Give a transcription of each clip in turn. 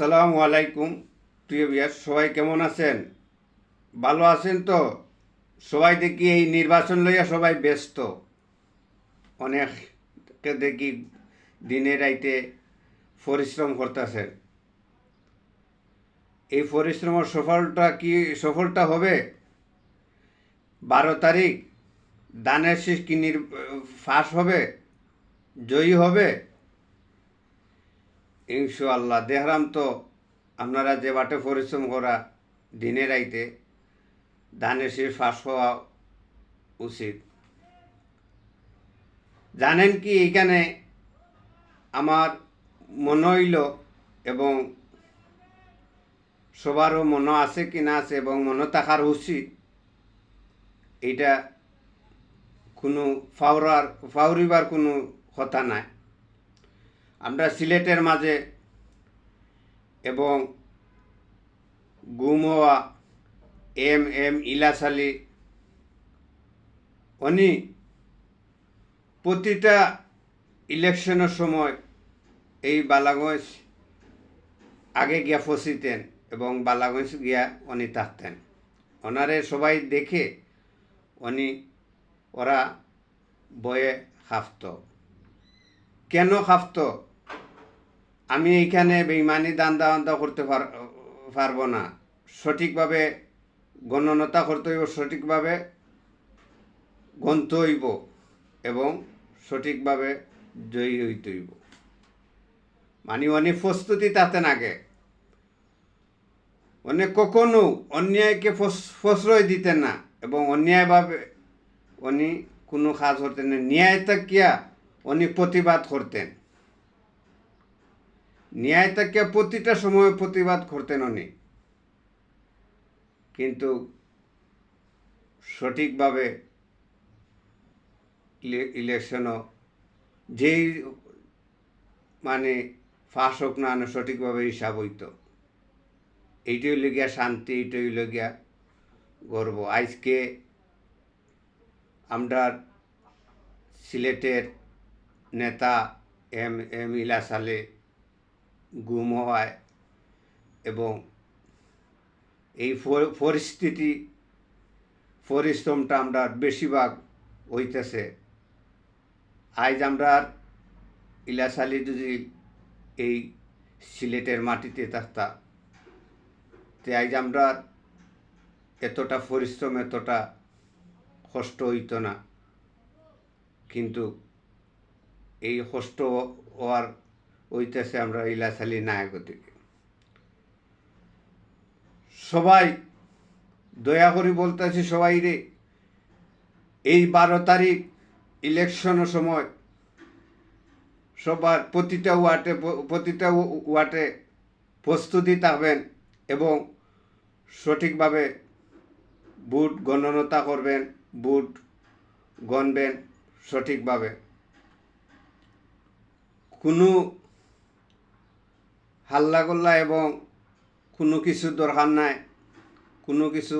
আসসালামু আলাইকুম, প্রিয় বিয়ার, সবাই কেমন আছেন? ভালো আছেন তো? সবাই দেখি এই নির্বাচন লইয়া সবাই ব্যস্ত। অনেককে দেখি দিনে রাইতে পরিশ্রম করতেছেন। এই পরিশ্রমের সফলটা কি, সফলটা হবে? বারো তারিখ, দানের শেষ কি ফাঁস হবে? জয়ী হবে? ইনশাআল্লাহ। দেহরাম তো আপনারা যে বাটে পরিশ্রম করা দিনে রাইতে ধানের শেষ, ফাঁস হওয়া উচিত। জানেন কি এইখানে আমার মনে হইল এবং সবারও মনে আছে কি না আছে এবং মনে থাকার উচিত, এইটা কোনো ফাওরার ফাউরিবার কোনো কথা নাই। আমরা সিলেটের মাঝে এবং গুমোয়া, এম এম ইলাস উনি প্রতিটা ইলেকশনের সময় এই বালাগঞ্জ আগে গিয়া ফসিতেন এবং বালাগঞ্জ গিয়া উনি থাকতেন। ওনারে সবাই দেখে উনি, ওরা বয়ে হাফত। কেন খাফত আমি এইখানে বেইমানি দান্দা দান্দা করতে পার- পারব না। সঠিকভাবে গণনতা করতে হইব, সঠিকভাবে গণতে হইব এবং সঠিকভাবে জয়ী হইতে হইব। মানে অনেক প্রস্তুতি তাতে নাগে। অনেক কখনো অন্যায়কে প্রশ্রয় দিতেন না এবং অন্যায়ভাবে উনি কোনো কাজ করতেন না। ন্যায় তাকিয়া উনি প্রতিবাদ করতেন। ন্যায় তাকিয়া প্রতিটা সময় প্রতিবাদ করতেন উনি। কিন্তু সঠিকভাবে ইলে- ইলেকশনও যেই মানে ফাঁস হোক না সঠিকভাবে হিসাব হইত। এইটাই গিয়া শান্তি, এইটাই গিয়া গর্ব। আজকে আমরা সিলেটের নেতা এম এম, ইলাস আলী গুম হয় এবং এই পরিস্থিতি, পরিশ্রমটা আমরা বেশিরভাগ হইতেছে। আজ আমরা ইলাস আলী যদি এই সিলেটের মাটিতে থাকতা, তে আজ আমরা এতটা পরিশ্রম, এতটা কষ্ট হইতো না। কিন্তু এই কষ্ট হওয়ার হইতেছে আমরা ইলাস আলী নায়ক থেকে সবাই দয়া করে বলতেছি সবাই রে, এই বারো তারিখ ইলেকশনের সময় সবার প্রতিটা ওয়ার্ডে প্রতিটা ওয়ার্ডে প্রস্তুতি থাকবেন এবং সঠিকভাবে বুট গণনতা করবেন বুট গণবেন সঠিকভাবে। কোনো হাল্লাগোল্লা এবং কোনো কিছু দরকার নাই। কোনো কিছু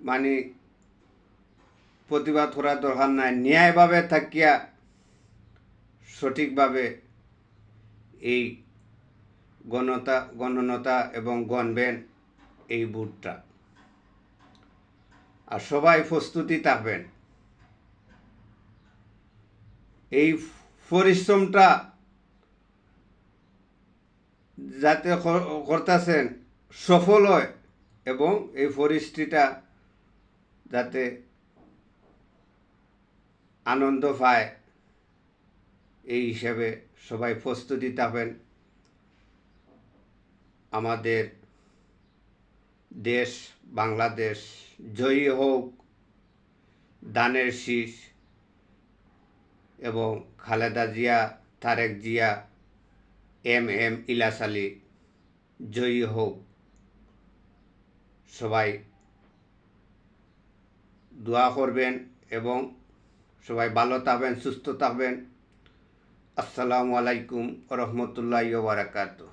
মানে প্রতিবাদ করার দরকার নাই। ন্যায়ভাবে থাকিয়া সঠিকভাবে এই গণতা, গণনতা এবং গণবেন এই বুটটা আর সবাই প্রস্তুতি থাকবেন। এই পরিশ্রমটা যাতে করতেছেন সফল হয় এবং এই পরিস্থিতিটা যাতে আনন্দ পায়, এই হিসাবে সবাই প্রস্তুতি থাকবেন আমাদের দেশ, বাংলাদেশ জয়ী হোক, দানের শীষ এবং খালেদা জিয়া, তারেক জিয়া এম এম ইলাস আলী জয়ী হোক সবাই দোয়া করবেন এবং সবাই ভালো থাকবেন, সুস্থ থাকবেন। আসসালামু আলাইকুম রহমতুল্লাহ বারাকাতু